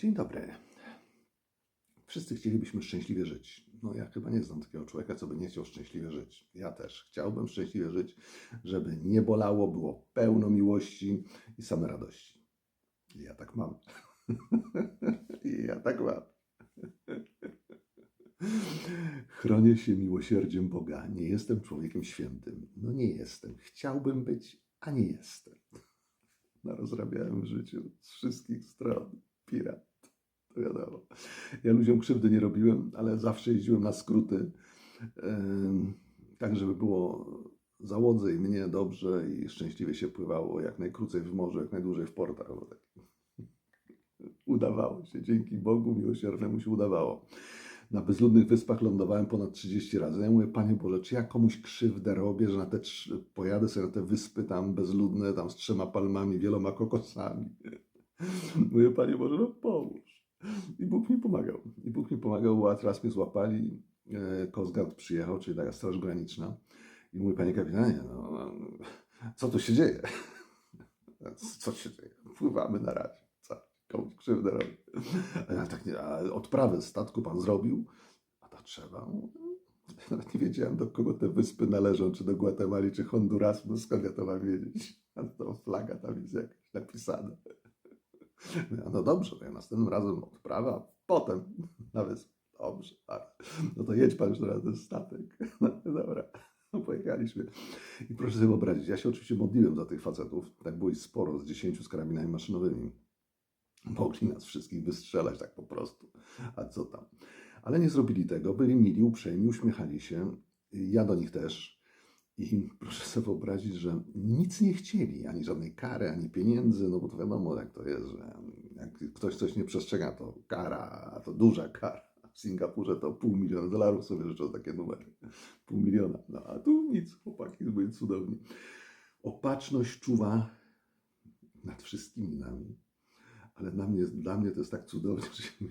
Dzień dobry. Wszyscy chcielibyśmy szczęśliwie żyć. No ja chyba nie znam takiego człowieka, co by nie chciał szczęśliwie żyć. Ja też chciałbym szczęśliwie żyć, żeby nie bolało, było pełno miłości i same radości. I ja tak mam. I ja tak mam. Chronię się miłosierdziem Boga. Nie jestem człowiekiem świętym. No nie jestem. Chciałbym być, a nie jestem. Narozrabiałem w życiu z wszystkich stron. Pirat. Wiadomo. Ja ludziom krzywdy nie robiłem, ale zawsze jeździłem na skróty. Tak, żeby było załodze i mnie dobrze i szczęśliwie się pływało jak najkrócej w morzu, jak najdłużej w portach. Tak Udawało się. Dzięki Bogu miłosiernemu się udawało. Na bezludnych wyspach lądowałem ponad 30 razy. Ja mówię, Panie Boże, czy ja komuś krzywdę robię, że na te trz- pojadę sobie na te wyspy tam bezludne, tam z trzema palmami, wieloma kokosami. Mówię, Panie Boże, no pomóż. I Bóg mi pomagał. I Bóg mi pomagał, bo raz mnie złapali, e, Coast Guard przyjechał, czyli taka straż graniczna. I mówi, Panie kapitanie, no, no, co tu się dzieje? Co się dzieje? Pływamy na razie. Co? Komuś krzywdę robię. A tak nie, a odprawę statku pan zrobił? A to trzeba. Nawet nie wiedziałem, do kogo te wyspy należą, czy do Gwatemali, czy Hondurasu, no skąd ja to mam wiedzieć? A to flaga tam jest jakaś napisana. No dobrze, to ja następnym razem odprawa, potem na wyspę. Dobrze, ale no to jedź pan już na ten statek. No, dobra, no, pojechaliśmy. I proszę sobie wyobrazić, ja się oczywiście modliłem za tych facetów, tak było ich sporo, z dziesięciu z karabinami maszynowymi. Mogli nas wszystkich wystrzelać tak po prostu. A co tam? Ale nie zrobili tego, byli mili, uprzejmi, uśmiechali się. Ja do nich też. I proszę sobie wyobrazić, że nic nie chcieli, ani żadnej kary, ani pieniędzy, no bo to wiadomo, jak to jest, że jak ktoś coś nie przestrzega, to kara, a to duża kara. W Singapurze to pół miliona dolarów sobie życzą takie numery. Pół miliona. No a tu nic, chłopaki byli cudowni. Opatrzność czuwa nad wszystkimi nami. Ale dla mnie, dla mnie to jest tak cudownie, że się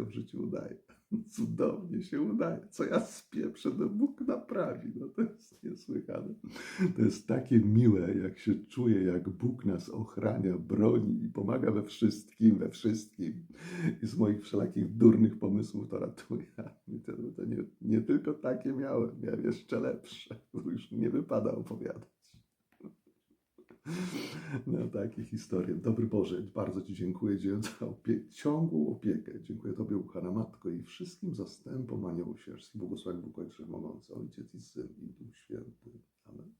wszystko w życiu udaje. Cudownie się udaje. Co ja spieprzę, to Bóg naprawi. No to jest niesłychane. To jest takie miłe, jak się czuje, jak Bóg nas ochrania, broni i pomaga we wszystkim, we wszystkim. I z moich wszelakich durnych pomysłów to ratuje. To, to nie, nie tylko takie miałem, miałem jeszcze lepsze. Już nie wypada opowiadać. No takie historie. Dobry Boże, bardzo Ci dziękuję za opie- ciągłą opiekę. Dziękuję Tobie, ukochana Matko, i wszystkim zastępom aniołów świętych. Błogosław Bóg Ojcze Wszechmogący, Ojciec i Syn i Duch Święty. Amen.